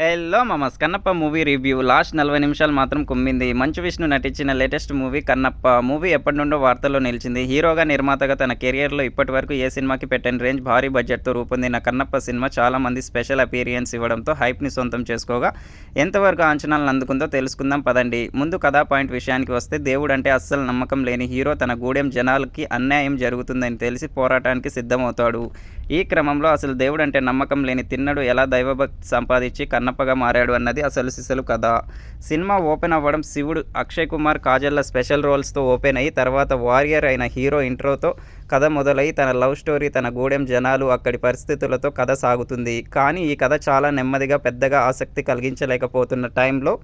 Hello మమస్ Kannappa movie review. Last నలభై నిమిషాలు మాత్రం కుమ్మింది. మంచు విష్ణు నటించిన లేటెస్ట్ మూవీ కన్నప్ప. మూవీ ఎప్పటి నుండో వార్తల్లో నిలిచింది. హీరోగా నిర్మాతగా తన కెరియర్లో ఇప్పటి వరకు ఏ సినిమాకి పెట్టని రేంజ్ భారీ బడ్జెట్తో రూపొందిన కన్నప్ప సినిమా చాలా మంది స్పెషల్ అపీరియన్స్ ఇవ్వడంతో హైప్ని సొంతం చేసుకోగా ఎంతవరకు అంచనాలను అందుకుందో తెలుసుకుందాం పదండి. ముందు కథా పాయింట్ విషయానికి వస్తే దేవుడు అంటే అస్సలు నమ్మకం లేని హీరో తన గూడెం జనాలకి అన్యాయం జరుగుతుందని తెలిసి పోరాటానికి సిద్ధమవుతాడు. ఈ క్రమంలో అసలు దేవుడు అంటే నమ్మకం లేని తిన్నడు ఎలా దైవభక్తి సంపాదించి కన్న కన్నప్పగా మారాడు అన్నది అసలు సిసలు కథ. సినిమా ఓపెన్ అవ్వడం శివుడు అక్షయ్ కుమార్ కాజల్ల స్పెషల్ రోల్స్తో ఓపెన్ అయ్యి తర్వాత వారియర్ అయిన హీరో ఇంట్రోతో కథ మొదలై తన లవ్ స్టోరీ తన గూడెం జనాలు అక్కడి పరిస్థితులతో కథ సాగుతుంది. కానీ ఈ కథ చాలా నెమ్మదిగా పెద్దగా ఆసక్తి కలిగించలేకపోతున్న టైంలో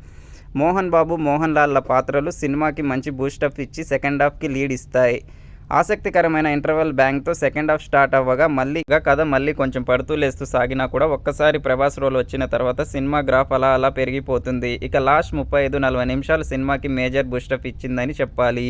మోహన్ బాబు మోహన్ లాల్ల పాత్రలు సినిమాకి మంచి బూస్టప్ ఇచ్చి సెకండ్ హాఫ్కి లీడ్ ఇస్తాయి. ఆసక్తికరమైన ఇంటర్వెల్ బ్యాంక్తో సెకండ్ హాఫ్ స్టార్ట్ అవ్వగా మళ్ళీ కథ మళ్ళీ కొంచెం పడుతూ లేస్తూ సాగినా కూడా ఒక్కసారి ప్రభాస్ రోల్ వచ్చిన తర్వాత సినిమా గ్రాఫ్ అలా అలా పెరిగిపోతుంది. ఇక లాస్ట్ ముప్పై ఐదు నలభై నిమిషాలు సినిమాకి మేజర్ బుస్టప్ ఇచ్చిందని చెప్పాలి.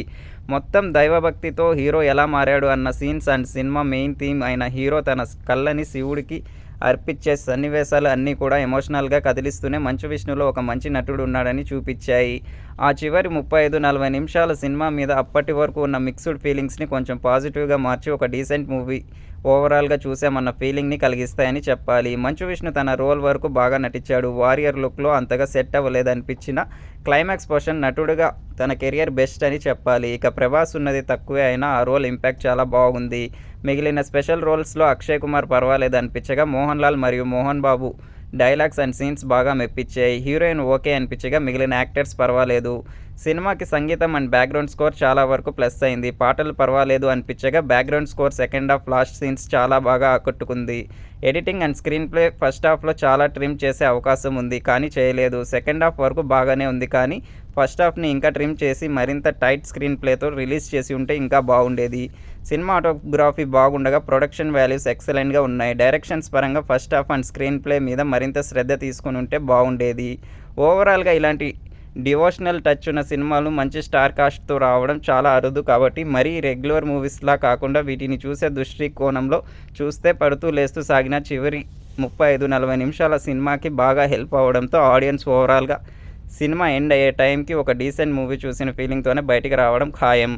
మొత్తం దైవభక్తితో హీరో ఎలా మారాడు అన్న scenes and cinema main theme అయిన హీరో తన కళ్ళని శివుడికి అర్పించే సన్నివేశాలు అన్నీ కూడా ఎమోషనల్గా కదిలిస్తూనే మంచు విష్ణులో ఒక మంచి నటుడు ఉన్నాడని చూపించాయి. ఆ చివరి ముప్పై ఐదు నలభై నిమిషాల సినిమా మీద అప్పటి వరకు ఉన్న మిక్స్డ్ ఫీలింగ్స్ని కొంచెం పాజిటివ్గా మార్చి ఒక డీసెంట్ మూవీ ఓవరాల్గా చూసామన్న ఫీలింగ్ని కలిగిస్తాయని చెప్పాలి. మంచు విష్ణు తన రోల్ వరకు బాగా నటించాడు. వారియర్ లుక్లో అంతగా సెట్ అవ్వలేదనిపించిన క్లైమాక్స్ పోర్షన్ నటుడుగా తన కెరియర్ బెస్ట్ అని చెప్పాలి. ఇక ప్రభాస్ ఉన్నది తక్కువే అయినా ఆ రోల్ ఇంపాక్ట్ చాలా బాగుంది. మిగిలిన స్పెషల్ రోల్స్లో అక్షయ్ కుమార్ పర్వాలేదు అనిపించగా మోహన్ లాల్ మరియు Mohan Babu dialogues and scenes బాగా మెప్పించాయి. హీరోయిన్ ఓకే అనిపించగా మిగిలిన యాక్టర్స్ పర్వాలేదు. సినిమాకి సంగీతం అండ్ బ్యాక్గ్రౌండ్ స్కోర్ చాలా వరకు ప్లస్ అయింది. పాటలు పర్వాలేదు అనిపించగా background score second half last scenes చాలా బాగా ఆకట్టుకుంది. Editing and screenplay first హాఫ్లో చాలా ట్రిమ్ చేసే అవకాశం ఉంది కానీ చేయలేదు. సెకండ్ హాఫ్ వరకు బాగానే ఉంది కానీ ఫస్ట్ హాఫ్ని ఇంకా ట్రిమ్ చేసి మరింత టైట్ స్క్రీన్ ప్లేతో రిలీజ్ చేసి ఉంటే ఇంకా బాగుండేది. సినిమాటోగ్రఫీ బాగుండగా ప్రొడక్షన్ వాల్యూస్ ఎక్సలెంట్గా ఉన్నాయి. డైరెక్షన్స్ పరంగా first half and screenplay మీద మరింత శ్రద్ధ తీసుకుని ఉంటే బాగుండేది. ఓవరాల్గా ఇలాంటి డివోషనల్ టచ్ ఉన్న సినిమాలు మంచి స్టార్ కాస్ట్తో రావడం చాలా అరుదు కాబట్టి మరీ రెగ్యులర్ మూవీస్లా కాకుండా వీటిని చూసే దృష్టి కోణంలో చూస్తే పడుతూ లేస్తూ సాగిన చివరి ముప్పై ఐదు నలభై నిమిషాల సినిమాకి బాగా హెల్ప్ అవ్వడంతో ఆడియన్స్ ఓవరాల్గా సినిమా ఎండ్ అయ్యే టైంకి ఒక డీసెంట్ మూవీ చూసిన ఫీలింగ్తోనే బయటికి రావడం ఖాయం.